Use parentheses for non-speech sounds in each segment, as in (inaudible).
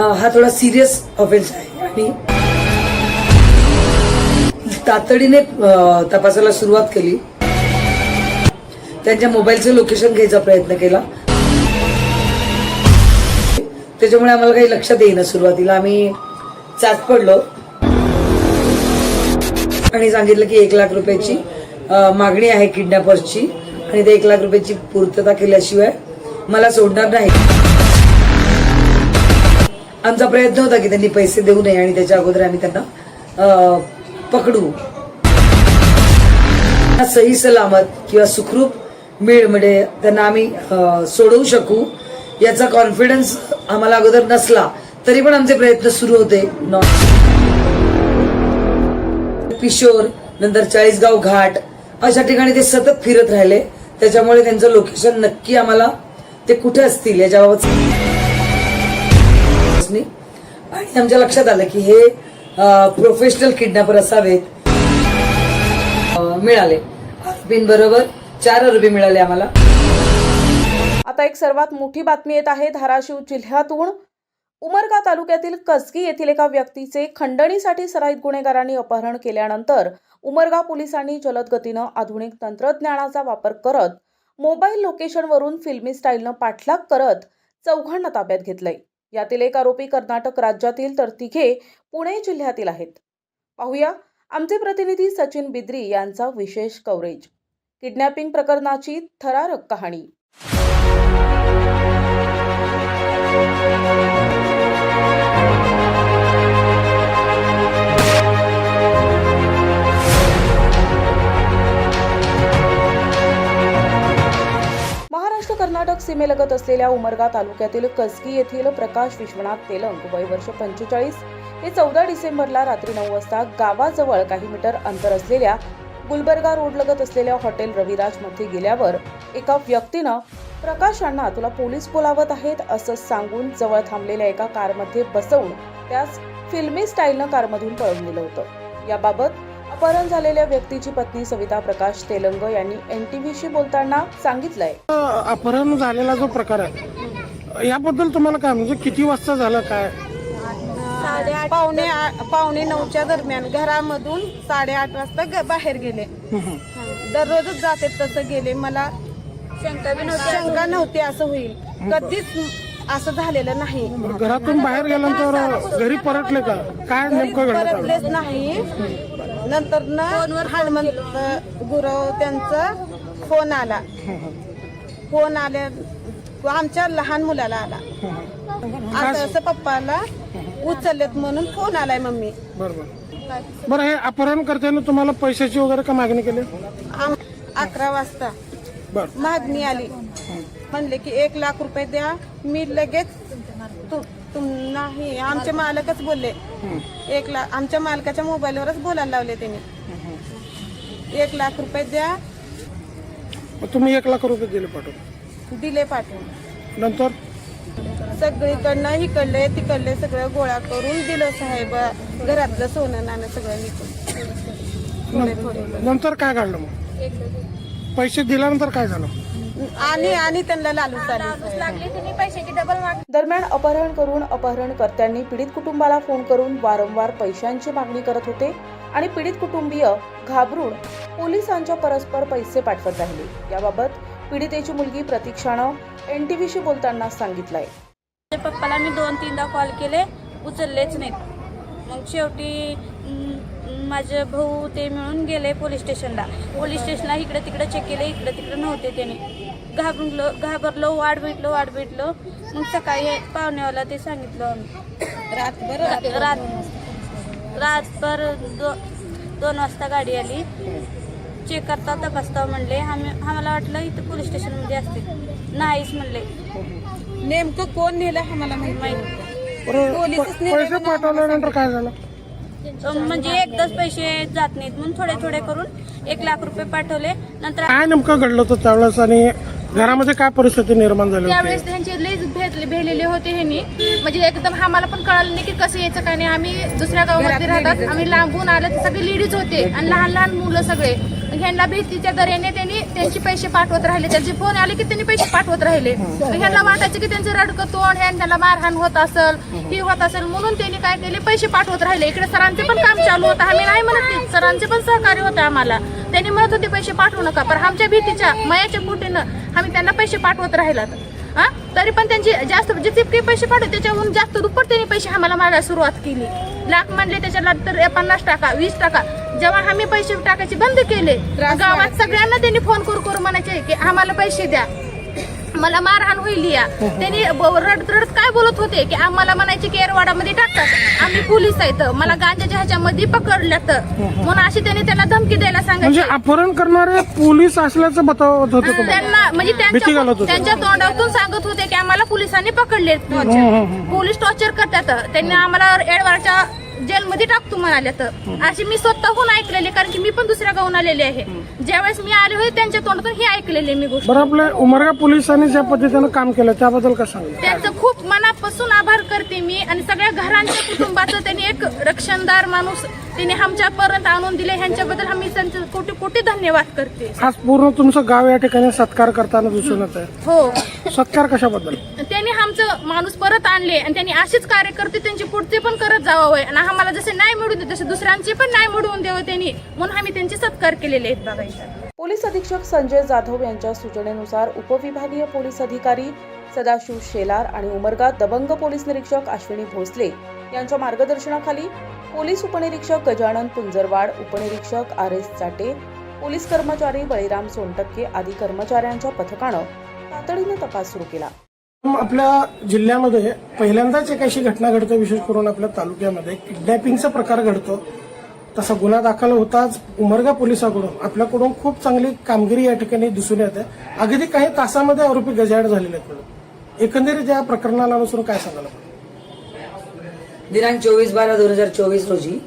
हा थोडा serious offence आहे. आणि तातडीने तपासाला तपासायला सुरुवात केली. त्यांच्या मोबाईलचं लोकेशन घ्यायचा प्रयत्न केला. त्याच्यामुळे आम्हाला काही लक्षात येईना सुरुवातीला. आम्ही चाच पडलो. आणि सांगितलं की एक लाख रुपयाची मागणी आहे किडनॅपर्सची. आणि ते एक लाख रुपयाची पूर्तता केल्याशिवाय मला सोडणार नाही. आमचा प्रयत्न होता की त्यांनी पैसे देऊ नये आणि त्याच्या अगोदर आम्ही त्यांना पकडू. सही सलामत किंवा सुखरूप मिळ म्हणजे त्यांना आम्ही सोडवू शकू. याचा कॉन्फिडन्स आम्हाला अगोदर नसला तरी पण आमचे प्रयत्न सुरू होते. नॉ- किशोर नंतर चाळीसगाव घाट अशा ठिकाणी ते सतत फिरत राहिले. त्याच्यामुळे त्यांचं लोकेशन नक्की आम्हाला ते कुठे असतील याच्याबाबत आणि आमच्या लक्षात आलं की हे प्रोफेशनल किडनॅपर असावेत. मिळाले मिळाले. आरोपींबरोबर चार आरोपी मिळाले आम्हाला. आता एक सर्वात मोठी बातमी येत आहे धाराशिव जिल्ह्यातून. उमरगा तालुक्यातील कसगी येथील एका व्यक्तीचे खंडणीसाठी सराईत गुन्हेगारांनी अपहरण केल्यानंतर उमरगा पोलिसांनी जलद गतीनं आधुनिक तंत्रज्ञानाचा वापर करत मोबाईल लोकेशनवरून फिल्मी स्टाईलनं पाठलाग करत चौघांना ताब्यात घेतलंय. यातील एक आरोपी कर्नाटक राज्यातील तर तिघे पुणे जिल्ह्यातील आहेत. पाहूया. आमचे प्रतिनिधी सचिन बिद्री यांचा विशेष कव्हरेज किडनॅपिंग प्रकरणाची थरारक कहाणी. असलेल्या उमरगा तालुक्यातील कसगी येथील प्रकाश विश्वनाथ तेलंग वय वर्ष पंचेचाळीस. हे चौदा डिसेंबरला रात्री नऊ वाजता गावाजवळ काही मीटर अंतर असलेल्या गुलबर्गा रोडलगत असलेल्या हॉटेल रविराजमध्ये गेल्यावर एका व्यक्तीनं प्रकाश अण्णा तुला पोलीस बोलावत आहेत असं सांगून जवळ थांबलेल्या एका कारमध्ये बसवून त्यास फिल्मी स्टाईलनं कारमधून पळवून दिलं होतं. याबाबत अपहरण झालेल्या व्यक्तीची पत्नी सविता प्रकाश तेलंग यांनी एनटीव्हीशी बोलताना सांगितलंय. अपहरण झालेला जो प्रकार आहे याबद्दल तुम्हाला काय म्हणजे किती वाजता झालं काय? पावणे पावणे नऊच्या दरम्यान घरामधून साडेआठ वाजता बाहेर गेले. दररोजच जाते तसं गेले. मला शंका शंका नव्हती असं होईल. कधीच असं झालेलं नाही. घरातून बाहेर गेल्यानंतर घरी परतले का? काय नेमकं घडलं परतलेच नाही. नंतर ना हनुमंत गुरव त्यांचा फोन आला. फोन आल्या आमच्या लहान मुलाला आला. असं असं पप्पाला उचललेत म्हणून फोन आलाय मम्मी. बरोबर. बरं हे अपहरण करताना तुम्हाला पैशाची वगैरे का मागणी केली? आम- अकरा वाजता. बर. मागणी आली. म्हणले की एक लाख रुपये द्या. मी लगेच तु- तुम नाही आमचे मालकच बोलले. एक लाख आमच्या मालकाच्या मोबाईलवरच बोलायला लावले त्यांनी. एक लाख रुपये द्या. मग तुम्ही एक लाख रुपये दिले पाठवून. दिले पाठवून. नंतर? सगळीकडनं इकडले तिकडले सगळं गोळा करून दिलं साहेब. घरातलं सोनं नाणं सगळं विकून थोडे थोडे नंतर काय घडलं मग? पैसे दिल्यानंतर काय झालं? आणि आणि त्यांना लालूच आली दरम्यान अपहरण करून अपहरणकर्त्यांनी पीडित कुटुंबाला फोन करून वारंवार पैशांची मागणी करत होते आणि पीडित कुटुंबीय घाबरून पोलिसांच्या परस्पर पैसे पाठवत राहिले. याबाबत पीडितेची मुलगी प्रतीक्षानं एनटीव्हीशी बोलताना सांगितलंय. माझ्या पप्पाला मी दोन तीनदा कॉल केले. उचललेच नाहीत. मग शेवटी माझे भाऊ ते मिळून गेले पोलीस स्टेशनला. पोलीस स्टेशनला इकडे तिकडे चेक केले इकडे तिकडे नव्हते त्याने घाबरलो घाबरलो वाट भेटलो वाट भेटलो. मग सकाळी पाहुण्याला ते सांगितलं आम्ही. रातभर रात रातभर दो दोन वाजता गाडी आली. चेक करता तपासता म्हणले आम्ही आम्हाला वाटलं इथं पोलीस स्टेशनमध्ये असते. नाहीच म्हणले. नेमकं कोण नेलं आम्हाला माहीत पाठवल्यानंतर काय झालं? म्हणजे एकदाच पैसे जात नाहीत म्हणून थोडे थोडे करून एक लाख रुपये पाठवले. नंतर काय नेमकं घडलं होतं त्यावेळेस आणि घरामध्ये काय परिस्थिती निर्माण झाली होती? त्यावेळेस त्यांचे लय भेटले भेटलेले होते ह्यांनी. म्हणजे एकदम आम्हाला पण कळालं नाही की कसं यायचं काय नाही. आम्ही दुसऱ्या गावामध्ये राहतात आम्ही लांबून आलं तर सगळे लेडीज होते. आणि लहान लहान मुलं सगळे. ह्यांना भीतीच्या दरेने त्यांनी त्यांचे पैसे पाठवत राहिले. त्यांचे फोन आले की त्यांनी पैसे पाठवत राहिले. ह्यांना वाटायचं की त्यांचं रडकं तोंड ह्यां त्याला मारहाण होत असेल ही. होत असेल. म्हणून त्यांनी काय केले? पैसे पाठवत राहिले. इकडे सरांचे पण काम चालू होतं. आम्ही नाही म्हणत सरांचे पण सहकार्य होते आम्हाला. त्यांनी म्हणत होते पैसे पाठवू नका. पण आमच्या भीतीच्या मयाच्या पोटीनं आम्ही त्यांना पैसे पाठवत राहिलात. हा? तरी पण त्यांची जास्त जितके पैसे पाठवले त्याच्याहून जास्त दुप्पट त्यांनी पैसे आम्हाला मारायला सुरुवात केली. लाख म्हणले त्याच्याला तर पन्नास टाका वीस टाका. जेव्हा आम्ही पैसे टाकायचे बंद केले. गावात सगळ्यांना त्यांनी फोन करू करू म्हणायचे की आम्हाला पैसे द्या. मला मारहाण होईल या. त्यांनी रडत रडत काय बोलत होते की आम्हाला म्हणायचे की एरवाडामध्ये टाकतात. आम्ही पोलीस आहेत. मला गांजाच्या ह्याच्यामध्ये पकडल्यात. म्हणून अशी त्यांनी त्यांना धमकी द्यायला म्हणजे सांगायची अपहरण करणारे पोलीस असल्याचं बतावत होते त्यांना म्हणजे त्यांच्या तोंडातून सांगत होते की आम्हाला पोलिसांनी पकडले पोलीस टॉर्चर करतात. त्यांनी आम्हाला एडवारच्या जेलमध्ये टाकतो म्हणाले तर. अशी मी स्वतःहून ऐकलेले कारण की मी पण दुसऱ्या गावून आलेले आहे. ज्यावेळेस मी आले होते त्यांच्या तोंडातून ही ऐकलेली मी गोष्ट. बरं आपल्या उमरगा पोलिसांनी ज्या पद्धतीनं काम केलं त्याबद्दल काय सांगा त्यांचं खूप मनापासून आभार करते मी आणि सगळ्या घरांच्या कुटुंबाचं त्यांनी एक रक्षणदार माणूस त्यांनी आमच्यापर्यंत आणून दिले. ह्यांच्याबद्दल आम्ही त्यांचे कोटी कोटी धन्यवाद करते. आज पूर्ण तुमचं गाव या ठिकाणी सत्कार करताना दिसून येत आहे हो. सत्कार कशाबद्दल? आमचं माणूस परत आणले आणि त्यांनी असेच कार्यकर्ते त्यांचे पुढचे पण करत जावावे आणि आम्हाला जसे नाही मिळू दे तसे दुसऱ्यांचे पण नाही मिळवून द्यावं त्यांनी. म्हणून आम्ही त्यांचे सत्कार केलेले आहेत बघा पोलीस अधीक्षक संजय जाधव यांच्या सूचनेनुसार उपविभागीय पोलीस अधिकारी सदाशिव शेलार आणि उमरगा दबंग पोलीस निरीक्षक अश्विनी भोसले यांच्या मार्गदर्शनाखाली पोलीस उपनिरीक्षक गजानन पुंजरवाड उपनिरीक्षक आर एस चाटे पोलीस कर्मचारी बळीराम सोनटक्के आदी कर्मचाऱ्यांच्या पथकानं तातडीने तपास सुरू केला. आपल्या जिल्ह्यामध्ये पहिल्यांदाच एक अशी घटना घडते विशेष करून आपल्या तालुक्यामध्ये. किडनॅपिंगचा प्रकार घडतो. तसा गुन्हा दाखल होताच उमरगा पोलिसाकडून आपल्याकडून खूप चांगली कामगिरी या ठिकाणी दिसून येते. अगदी काही तासामध्ये आरोपी गजाड झालेले आहेत. एकंदरीत या प्रकरणाला अनुसरून काय सांगायला दिनांक चोवीस बारा दोन हजार चोवीस रोजी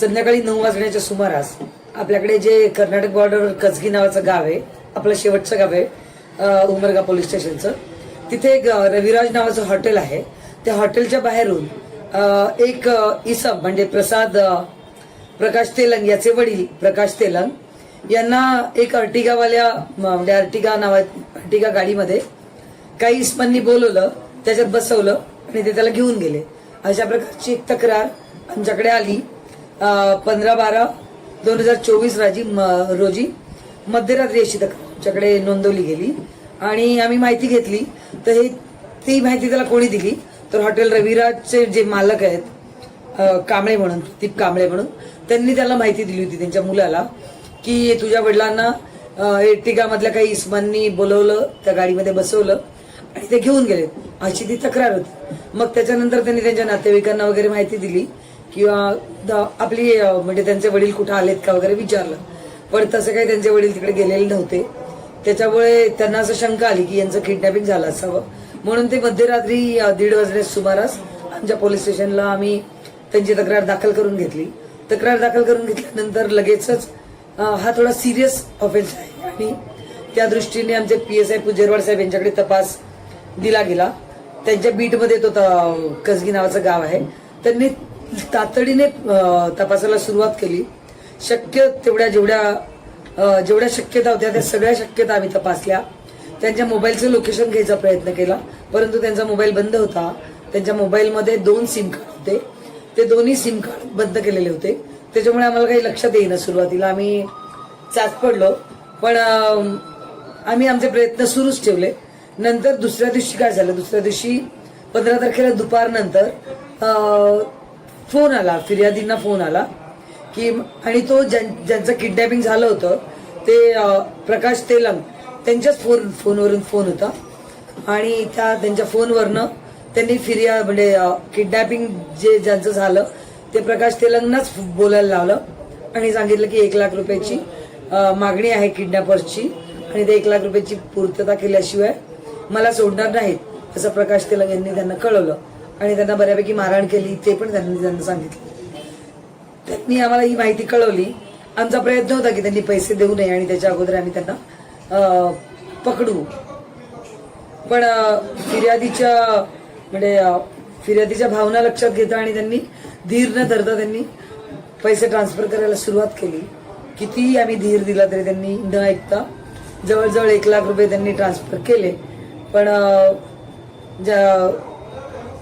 संध्याकाळी नऊ वाजण्याच्या सुमारास आपल्याकडे जे कर्नाटक बॉर्डर कचगी नावाचं गाव आहे आपलं शेवटचं गाव आहे उमरगा पोलीस स्टेशनचं तिथे एक रविराज नावाचं हॉटेल आहे. त्या हॉटेलच्या बाहेरून एक इसम म्हणजे प्रसाद प्रकाश तेलंग याचे वडील प्रकाश तेलंग यांना एक अर्टिगावाल्या म्हणजे अर्टिगा नावा अर्टिगा गाडीमध्ये काही इसमांनी बोलवलं त्याच्यात बसवलं आणि ते त्याला घेऊन गेले. अशा प्रकारची एक तक्रार आमच्याकडे आली. पंधरा बारा दोन हजार चोवीस राजी म- रोजी मध्यरात्री अशी तक्रार आमच्याकडे नोंदवली गेली. आणि आम्ही माहिती घेतली. तर हे ती माहिती त्याला कोणी दिली? तर हॉटेल रविराजचे जे मालक आहेत कांबळे म्हणून प्रदीप कांबळे म्हणून त्यांनी त्याला माहिती दिली होती त्यांच्या मुलाला की तुझ्या वडिलांना एर्टिगामधल्या काही इस्मांनी बोलवलं त्या गाडीमध्ये बसवलं आणि ते घेऊन गेले. अशी ती तक्रार होती. मग त्याच्यानंतर त्यांनी त्यांच्या नातेवाईकांना वगैरे माहिती दिली किंवा आपली म्हणजे त्यांचे वडील कुठं आलेत का वगैरे विचारलं. पण तसं काही त्यांचे वडील तिकडे गेलेले नव्हते. त्याच्यामुळे त्यांना असं शंका आली की यांचं किडनॅपिंग झालं असावं. म्हणून ते मध्यरात्री दीड वाजण्यास सुमारास आमच्या पोलीस स्टेशनला आम्ही त्यांची तक्रार दाखल करून घेतली. तक्रार दाखल करून घेतल्यानंतर लगेचच हा थोडा सिरियस ऑफेन्स आहे. आणि त्या दृष्टीने आमचे पी एस आय पुजेरवाड साहेब यांच्याकडे तपास दिला गेला. त्यांच्या बीटमध्ये तो कसगी नावाचं गाव आहे. त्यांनी तातडीने तपासाला सुरुवात केली. शक्य तेवढ्या जेवढ्या जेवढ्या शक्यता होत्या त्या सगळ्या शक्यता आम्ही तपासल्या. त्यांच्या मोबाईलचं लोकेशन घ्यायचा प्रयत्न केला. परंतु त्यांचा मोबाईल बंद होता. त्यांच्या मोबाईलमध्ये दोन सिम कार्ड होते. ते दोन्ही सिम कार्ड बंद केलेले होते. त्याच्यामुळे आम्हाला काही लक्षात येईना सुरुवातीला. आम्ही चाच पडलो. पण आम्ही आमचे प्रयत्न सुरूच ठेवले. नंतर दुसऱ्या दिवशी काय झालं? दुसऱ्या दिवशी पंधरा तारखेला दुपारनंतर फोन आला. फिर्यादींना फोन आला. की आणि तो ज्यां- ज्यांचं किडनॅपिंग झालं होतं ते प्रकाश तेलंग त्यांच्याच फोन फोनवरून फोन होता. आणि त्या त्यांच्या फोनवरनं त्यांनी फिर्या म्हणजे किडनॅपिंग जे ज्यांचं झालं ते प्रकाश तेलंगनाच बोलायला लावलं आणि सांगितलं की एक लाख रुपयाची मागणी आहे किडनॅपर्सची आणि ते एक लाख रुपयाची पूर्तता केल्याशिवाय मला सोडणार नाहीत असं प्रकाश तेलंग यांनी त्यांना कळवलं. आणि त्यांना बऱ्यापैकी मारहाण केली ते पण त्यांनी त्यांना सांगितलं. त्यांनी आम्हाला ही माहिती कळवली. आमचा प्रयत्न होता की त्यांनी पैसे देऊ नये आणि त्याच्या अगोदर आम्ही त्यांना पकडू. पण फिर्यादीच्या म्हणजे फिर्यादीच्या भावना लक्षात घेता आणि त्यांनी धीर न धरता त्यांनी पैसे ट्रान्सफर करायला सुरुवात केली. कितीही आम्ही धीर दिला तरी त्यांनी न ऐकता जवळजवळ एक लाख रुपये त्यांनी ट्रान्सफर केले. पण ज्या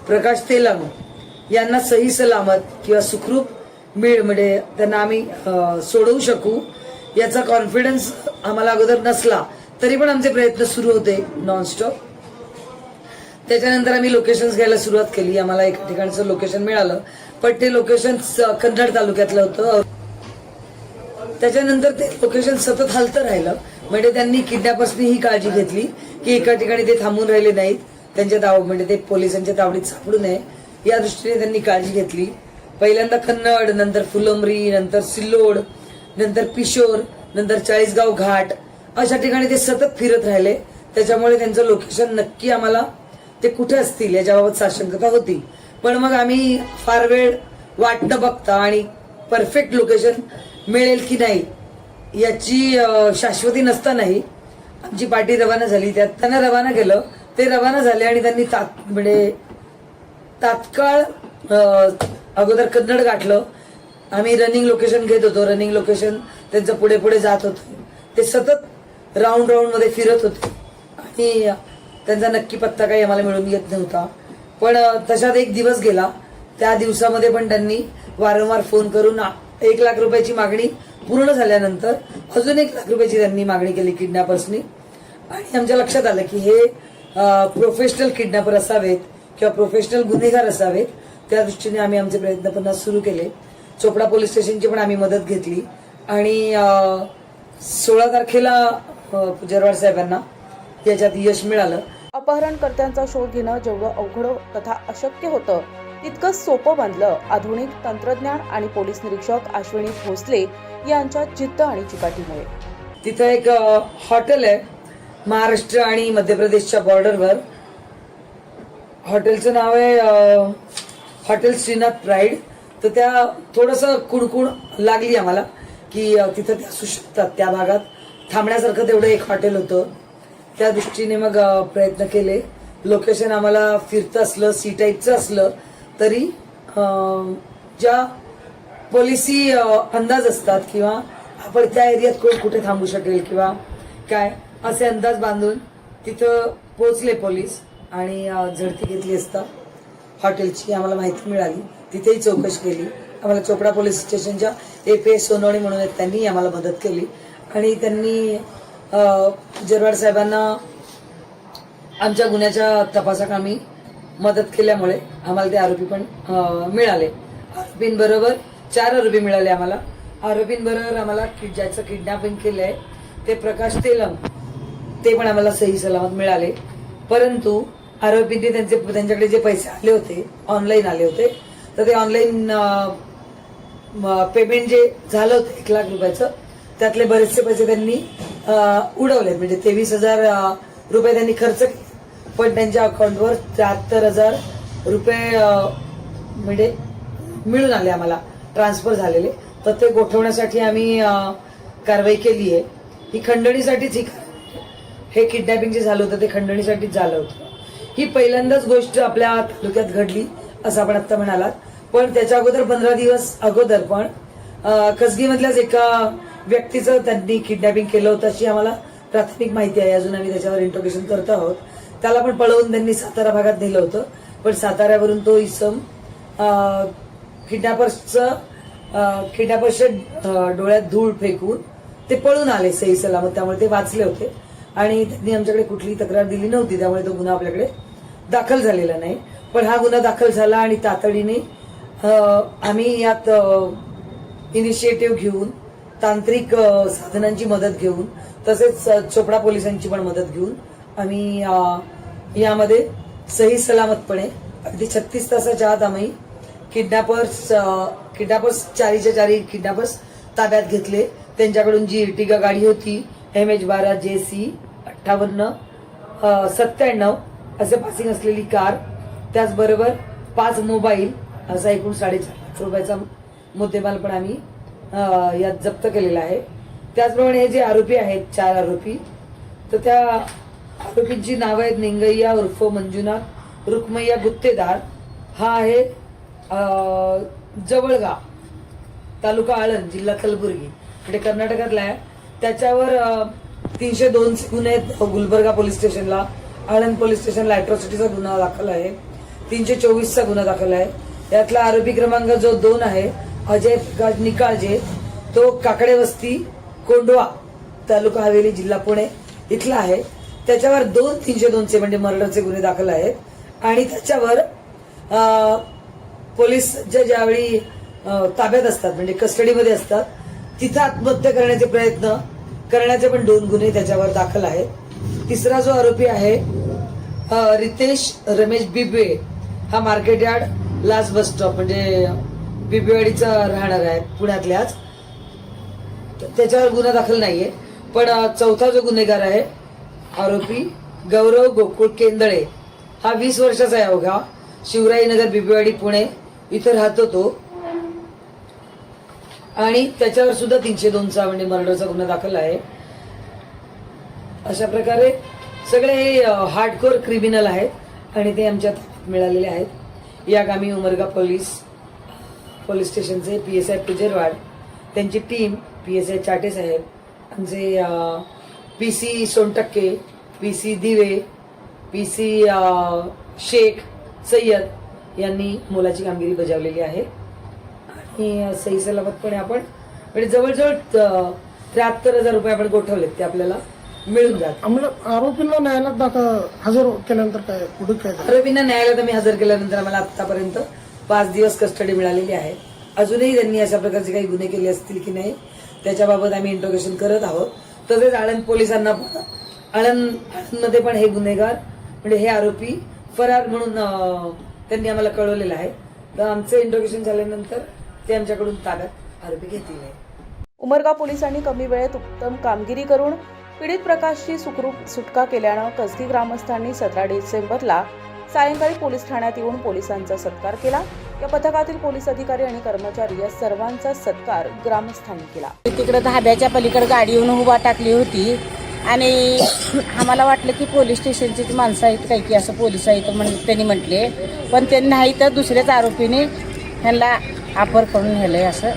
प्रकाश तेलंग यांना सही सलामत किंवा सुखरूप मिळ म्हणजे त्यांना आम्ही सोडवू शकू. याचा कॉन्फिडन्स आम्हाला अगोदर नसला तरी पण आमचे प्रयत्न सुरू होते नॉनस्टॉप त्याच्यानंतर आम्ही लोकेशन्स घ्यायला सुरुवात केली. आम्हाला एका ठिकाणचं लोकेशन मिळालं. पण ते लोकेशन कन्नड तालुक्यातलं होतं. त्याच्यानंतर ते लोकेशन सतत हलतं राहिलं. म्हणजे त्यांनी किडनॅपर्सनी ही काळजी घेतली की एका ठिकाणी ते थांबून राहिले नाहीत. त्यांच्या ताव म्हणजे ते पोलिसांच्या तावडीत सापडू नये. या दृष्टीने त्यांनी काळजी घेतली. पहिल्यांदा कन्नड नंतर फुलंबरी नंतर सिल्लोड नंतर पिशोर नंतर चाळीसगाव घाट. अशा ठिकाणी ते सतत फिरत राहिले. त्याच्यामुळे त्यांचं लोकेशन नक्की आम्हाला ते कुठे असतील याच्याबाबत साशंकता होती. पण मग आम्ही फार वेळ वाट न बघता आणि परफेक्ट लोकेशन मिळेल की नाही याची शाश्वती शाश्वती नसतानाही आमची पार्टी रवाना झाली. त्यात त्यांना रवाना केलं. ते रवाना झाले आणि त्यांनी तात म्हणजे तात्काळ अगोदर कन्नड गाठलं. आम्ही रनिंग लोकेशन घेत होतो. रनिंग लोकेशन त्यांचं पुढे पुढे जात होतं. ते सतत राऊंड राऊंडमध्ये फिरत होते. आणि त्यांचा नक्की पत्ता काही आम्हाला मिळून येत नव्हता. पण तशात एक दिवस गेला. त्या दिवसामध्ये पण त्यांनी वारंवार फोन करून एक लाख रुपयाची मागणी पूर्ण झाल्यानंतर अजून एक लाख रुपयाची त्यांनी मागणी केली किडनॅपर्सनी आणि आमच्या लक्षात आलं की हे प्रोफेशनल किडनॅपर असावेत किंवा प्रोफेशनल गुन्हेगार असावेत. त्या दृष्टीने आम्ही आमचे प्रयत्न पुन्हा सुरू केले. चोपडा पोलीस स्टेशनची पण आम्ही मदत घेतली. आणि सोळा तारखेला जरवाड साहेबांना याच्यात यश मिळालं. अपहरणकर्त्यांचा शोध घेणं जेवढं अवघड तथा अशक्य होतं तितकंच सोपं बनलं आधुनिक तंत्रज्ञान आणि पोलीस निरीक्षक अश्विनी भोसले यांच्या जिद्द आणि चिकाटीमुळे. तिथं एक हॉटेल आहे महाराष्ट्र आणि मध्य प्रदेशच्या बॉर्डरवर हॉटेलचं नाव आहे हॉटेल श्रीनाथ प्राईड. तर त्या थोडंसं कुणकुण लागली आम्हाला की तिथं ते असू शकतात त्या भागात. थांबण्यासारखं तेवढं एक हॉटेल होतं. त्या दृष्टीने मग प्रयत्न केले. लोकेशन आम्हाला फिरतं असलं सी टाईपचं असलं तरी ज्या पॉलिसी अंदाज असतात किंवा आपण त्या एरियात कोण कुठे थांबू शकेल किंवा काय असे अंदाज बांधून तिथं पोहोचले पोलीस आणि झडती घेतली असता. हॉटेलची आम्हाला माहिती मिळाली. तिथेही चौकशी केली. आम्हाला चोपडा पोलीस स्टेशनच्या ए पी एस सोनवणे म्हणून आहेत त्यांनी आम्हाला मदत केली. आणि त्यांनी जरवाड साहेबांना आमच्या गुन्ह्याच्या तपासाकामी मदत केल्यामुळे आम्हाला ते आरोपी पण मिळाले. आरोपींबरोबर चार आरोपी मिळाले आम्हाला. आरोपींबरोबर आम्हाला कि- ज्याचं किडनॅपिंग आहे ते प्रकाश तेलम ते पण आम्हाला सही सलामत मिळाले. परंतु आरोपींनी त्यांचे त्यांच्याकडे जे पैसे आले होते ऑनलाईन आले होते तर ते ऑनलाईन पेमेंट जे झालं होतं एक लाख रुपयाचं त्यातले बरेचसे पैसे त्यांनी उडवले म्हणजे तेवीस हजार रुपये त्यांनी खर्च केले. पण त्यांच्या अकाउंटवर त्र्याहत्तर हजार रुपये म्हणजे मिळून आले आम्हाला. ट्रान्सफर झालेले. तर ते गोठवण्यासाठी आम्ही कारवाई केली आहे ही खंडणीसाठीच ही हे किडनॅपिंग जे झालं होतं ते खंडणीसाठीच झालं होतं. ही पहिल्यांदाच गोष्ट आपल्या तालुक्यात घडली असं आपण आता म्हणालात. पण त्याच्या अगोदर पंधरा दिवस अगोदर पण खसगीमधल्याच एका व्यक्तीचं त्यांनी किडनॅपिंग केलं होतं अशी आम्हाला प्राथमिक माहिती आहे. अजून आम्ही त्याच्यावर इंट्रोगेशन करत आहोत. त्याला पण पळवून त्यांनी सातारा भागात नेलं होतं. पण साताऱ्यावरून तो इसम किडनॅपर्सचं किडनॅपर्सच्या डोळ्यात धूळ फेकून ते पळून आले सही सलामत. त्यामुळे ते वाचले होते. आणि त्यांनी आमच्याकडे कुठलीही तक्रार दिली नव्हती त्यामुळे तो गुन्हा आपल्याकडे दाखल झालेला नाही. पण हा गुन्हा दाखल झाला आणि तातडीने आम्ही यात इनिशिएटिव्ह घेऊन तांत्रिक साधनांची मदत घेऊन तसेच चोपडा पोलिसांची पण मदत घेऊन आम्ही यामध्ये सही सलामतपणे अगदी छत्तीस तासाच्या आत आम्ही किडनॅपर्स किडनॅपर्स चारीच्या चारी किडनॅपर्स ताब्यात घेतले. त्यांच्याकडून जी इर्टिगा गाडी होती एम एच बारा जे सी अठ्ठावन्न सत्त्याण्णव असे पासिंग असलेली कार त्याचबरोबर पाच मोबाईल असा एकूण साडेचार लाख रुपयाचा मुद्देमाल पण आम्ही यात जप्त केलेला आहे. त्याचप्रमाणे हे जे आरोपी आहेत चार आरोपी तर त्या आरोपींची नावं आहेत निंगय्या उर्फ मंजुनाथ रुक्मय्या गुत्तेदार. हा आहे जवळगा जवळगाव तालुका आळंद जिल्हा कलबुर्गी म्हणजे कर्नाटकातला आहे. त्याच्यावर तीनशे दोन गुन्हे आहेत. गुलबर्गा पोलीस स्टेशनला आळंद पोलीस स्टेशनला अॅट्रॉसिटीचा गुन्हा दाखल आहे. तीनशे चोवीसचा गुन्हा दाखल आहे. यातला आरोपी क्रमांक जो दोन आहे अजय प्रकाश निकाळजे तो काकडे वस्ती कोंडवा तालुका हवेली जिल्हा पुणे इथला आहे. त्याच्यावर दोन तीनशे दोनचे म्हणजे मर्डरचे गुन्हे दाखल आहेत. आणि त्याच्यावर पोलीस ज्या ज्यावेळी ताब्यात असतात म्हणजे कस्टडीमध्ये असतात तिथं आत्महत्या करण्याचे प्रयत्न करण्याचे पण दोन गुन्हे त्याच्यावर दाखल आहेत. तिसरा जो आरोपी आहे रितेश रमेश बिबे हा market yard last bus stop म्हणजे बिबेवाडीचा राहणार आहे पुण्यातल्याच त्याच्यावर गुन्हा दाखल नाहीये पण चौथा जो गुन्हेगार आहे आरोपी गौरव गोकुळ केंदळे हा वीस वर्षाचा आहे अवघा. शिवराईनगर बिबेवाडी पुणे इथं राहतो तो. आणि त्याच्यावर सुद्धा तीनशे दोनचा म्हणजे मर्डरचा गुन्हा दाखल आहे. अशा प्रकारे सगळे हे हार्डकोर क्रिमिनल आहेत आणि ते आमच्या ताब्यात मिळालेले आहेत. या कामी उमरगा पोलीस पोलीस स्टेशनचे पी एस आय पुजेरवाड त्यांची team P S I Chate साहेब आमचे P C Sontakke P C Dive P C Shaikh Sayyad यांनी मोलाची कामगिरी बजावलेली आहे. आणि सही सलामतपणे आपण म्हणजे जवळजवळ त्र्याहत्तर हजार रुपये आपण गोठवलेत ते आपल्याला मिळून जात आम्हाला आरोपींना न्यायालयात दाखल हजर केल्यानंतर काय पुढे काय झालं? आरोपींना न्यायालयात आम्ही हजर केल्यानंतर आम्हाला आतापर्यंत पाच दिवस कस्टडी मिळालेली आहे. अजूनही त्यांनी अशा प्रकारचे काही गुन्हे केले असतील की नाही त्याच्याबाबत आम्ही इंट्रोगेशन करत आहोत. तसेच आळंद पोलिसांना पण आळंद आळंदमध्ये पण हे गुन्हेगार म्हणजे हे आरोपी फरार म्हणून अं, त्यांनी आम्हाला कळवलेलं आहे. तर आमचं इंट्रोगेशन झाल्यानंतर ते आमच्याकडून ताब्यात आरोपी घेतील. आहे उमरगा पोलिसांनी कमी वेळेत उत्तम कामगिरी करून पीडित प्रकाशची सुखरूप सुटका केल्यानं कसगी ग्रामस्थांनी सतरा डिसेंबरला सायंकाळी पोलीस ठाण्यात येऊन पोलिसांचा सत्कार केला. या पथकातील पोलीस अधिकारी आणि कर्मचारी या सर्वांचा सत्कार ग्रामस्थांनी केला. तिकडं धाब्याच्या पलीकडे गाडी येऊन उभा टाकली होती. आणि आम्हाला वाटलं की पोलीस स्टेशनची ती माणसं आहेत काही की असं पोलीस आहेत म्हण त्यांनी म्हटले. पण त्यांनी नाही तर दुसऱ्याच आरोपीने ह्यांना अपर करून नेलंय असं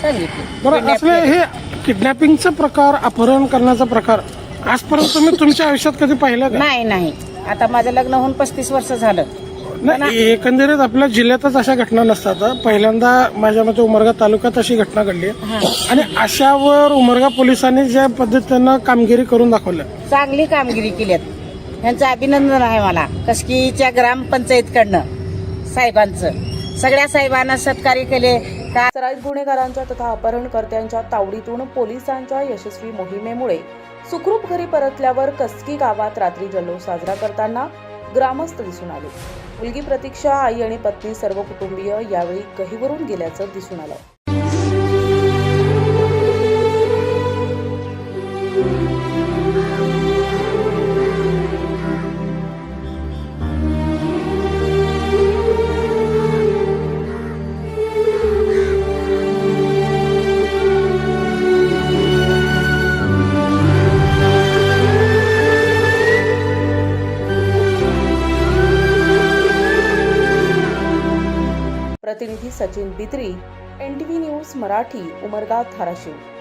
सांगितलं. बरं असले हे किडनॅपिंगचा प्रकार अपहरण करण्याचा प्रकार आजपर्यंत तुम्ही (laughs) तुमच्या आयुष्यात कधी पाहिलं का? नाही नाही. आता माझं लग्न होऊन पस्तीस वर्ष झालं. नाही एकंदरीत आपल्या जिल्ह्यातच अशा घटना नसतात पहिल्यांदा माझ्या मते उमरगा तालुक्यात अशी घटना घडली. आणि अशावर उमरगा पोलिसांनी ज्या पद्धतीनं कामगिरी करून दाखवलं चांगली कामगिरी केल्यात ह्यांचं अभिनंदन आहे मला. कसकीच्या ग्रामपंचायतकडनं साहेबांचं. सगळ्या साहेबांना सत्कार्य केले. सराईत गुन्हेगारांच्या तथा अपहरणकर्त्यांच्या तावडीतून पोलिसांच्या यशस्वी मोहिमेमुळे सुखरूप घरी परतल्यावर कसकी गावात रात्री जल्लोष साजरा करताना ग्रामस्थ दिसून आले. मुलगी प्रतीक्षा आई आणि पत्नी सर्व कुटुंबीय यावेळी कहीवरून गेल्याचं दिसून आलं. प्रतिनिधी N T V news Marathi Umarga Dharashiv.